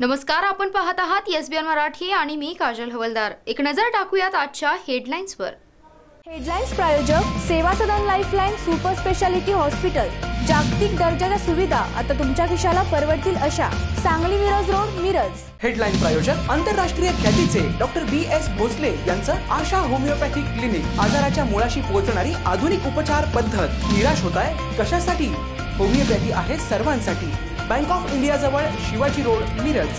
नमस्कार आपण पाहत आहात एस बी एन मराठी आणि मी काजल हवलदार. एक नजर टाकूयात आजच्या हेडलाईन्सवर. हेडलाईन्स प्रायोजक Seva Sadan lifeline super speciality hospital. जागतिक दर्जाच्या सुविधा आता तुमच्या खिशाला परवडतील अशा सांगली मिरज रोड मिरज. हेडलाईन प्रायोजक आंतरराष्ट्रीय ख्यातीचे डॉक्टर बी एस भोसले यांचं आशा होमिओपॅथिक क्लिनिक आजाराच्या मुळाशी पोहोचणारी आधुनिक उपचार पद्धत निराश होत आहे. कशासाठी? होमिओपॅथी आहे सर्वांसाठी. बँक ऑफ इंडिया जवळ शिवाजी रोड मिरज.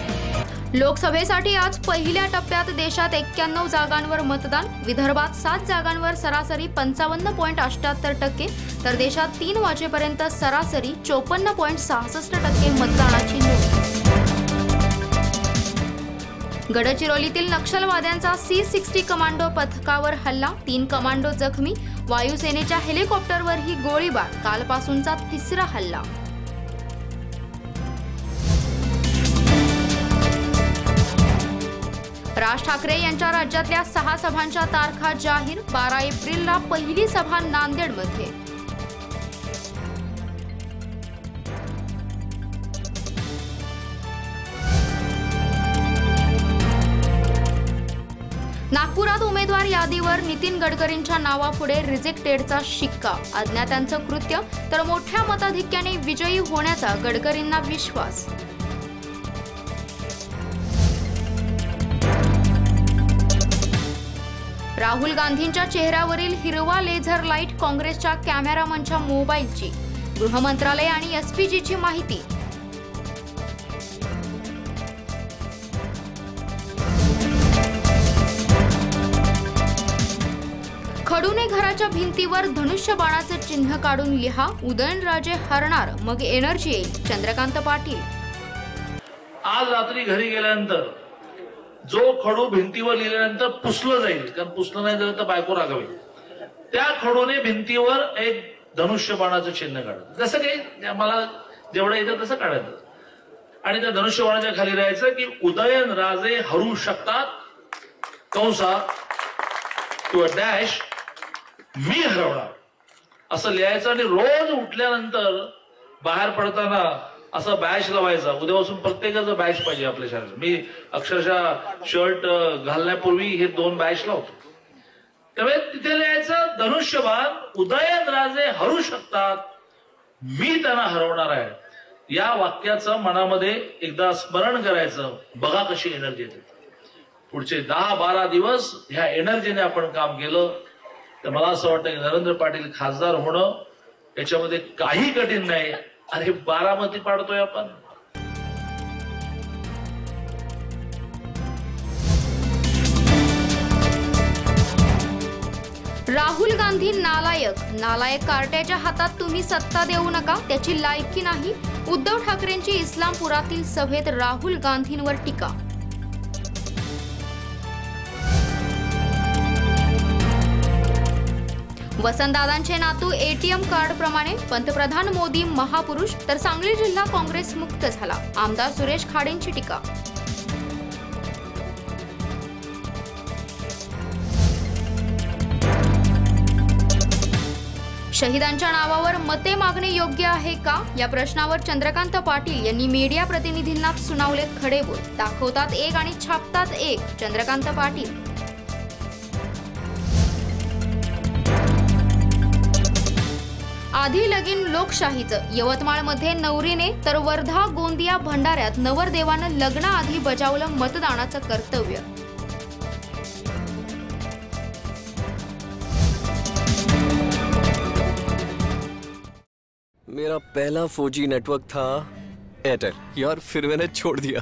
लोकसभेसाठी आज पहिल्या टप्प्यात देशात एक्क्याण्णव जागांवर मतदान विदर्भात सात जागांवर सरासरी पंचावन्न पॉईंट अठ्याहत्तर टक्के तर देशात तीन वाजेपर्यंत सरासरी चोपन्न पॉईंट सहासष्ट टक्के मतदानाची नोंद. गडचिरोलीतील नक्षलवाद्यांचा सी सिक्स्टी कमांडो पथकावर हल्ला तीन कमांडो जखमी वायुसेनेच्या हेलिकॉप्टरवरही गोळीबार कालपासूनचा तिसरा हल्ला. राज ठाकरे यांच्या राज्यातल्या सहा सभांच्या तारखा जाहीर बारा एप्रिलला पहिली सभा नांदेडमध्ये. नागपुरात उमेदवार यादीवर नितीन गडकरींच्या नावापुढे रिजेक्टेडचा शिक्का. अज्ञातांचं कृत्य तर मोठ्या मताधिक्याने विजयी होण्याचा गडकरींना विश्वास. राहुल गांधींच्या चेहऱ्यावरील हिरवा लेझर लाइट काँग्रेसच्या कॅमेरामनच्या मोबाईलची. गृहमंत्रालय आणि एसपीजीची माहिती. खडूने घराच्या भिंतीवर धनुष्यबाणाचं चिन्ह काढून लिहा उदयनराजे हरणार मग एनर्जी येईल. चंद्रकांत पाटील. आज रात्री घरी गेल्यानंतर जो खडू भिंतीवर लिहिल्यानंतर पुसलं जाईल कारण पुसलं नाही झालं तर बायको रागावी त्या खडूने भिंतीवर एक धनुष्यबाणाचं चिन्ह काढत जसं काही मला जेवढं येतं तसं काढायचं. आणि त्या धनुष्यबाणाच्या खाली राहायचं की उदयन राजे हरू शकतात कंसा किंवा डॅश मी हरवणार. असं लिहायचं आणि रोज उठल्यानंतर बाहेर पडताना असं बॅच लावायचा. उद्यापासून प्रत्येकाचं बॅच पाहिजे आपल्या शाळेत. मी अक्षरशः शर्ट घालण्यापूर्वी हे दोन बॅच लावतो. त्यामुळे तिथे लिहायचं धनुष्यबाण उदयन राजे हरू शकतात. मी त्यांना हरवणार आहे. या वाक्याचं मनामध्ये एकदा स्मरण करायचं. बघा कशी एनर्जी येते. पुढचे दहा बारा दिवस ह्या एनर्जीने आपण काम केलं. तर मला असं वाटतं की नरेंद्र पाटील खासदार होणं याच्यामध्ये काही कठीण नाही. अरे बारामती पाडतोय आपण. राहुल गांधी नालायक. नालायक कार्ट्याच्या हातात तुम्ही सत्ता देऊ नका त्याची लायकी नाही. उद्धव ठाकरेंची इस्लामपुरातील सभेत राहुल गांधींवर टीका. वसंतदादांचे नातू एटीएम कार्ड प्रमाणे पंतप्रधान मोदी महापुरुष तर सांगली जिल्हा काँग्रेस मुक्त झाला. आमदार सुरेश खाडेंची टीका. शहीदांच्या नावावर मते मागणे योग्य आहे का? या प्रश्नावर चंद्रकांत पाटील यांनी मीडिया प्रतिनिधींना सुनावले खडे बोल दाखवतात एक आणि छापतात एक. चंद्रकांत पाटील. आधी लगीन लोकशाहीचं. यवतमाळमध्ये नवरीने तर वर्धा गोंदिया भंडाऱ्यात नवरदेवानं लग्नाआधी बजावलं मतदानाचं कर्तव्य. मेरा पहला 4G नेटवर्क था. एयरटेल यार फिर मैंने छोड़ दिया.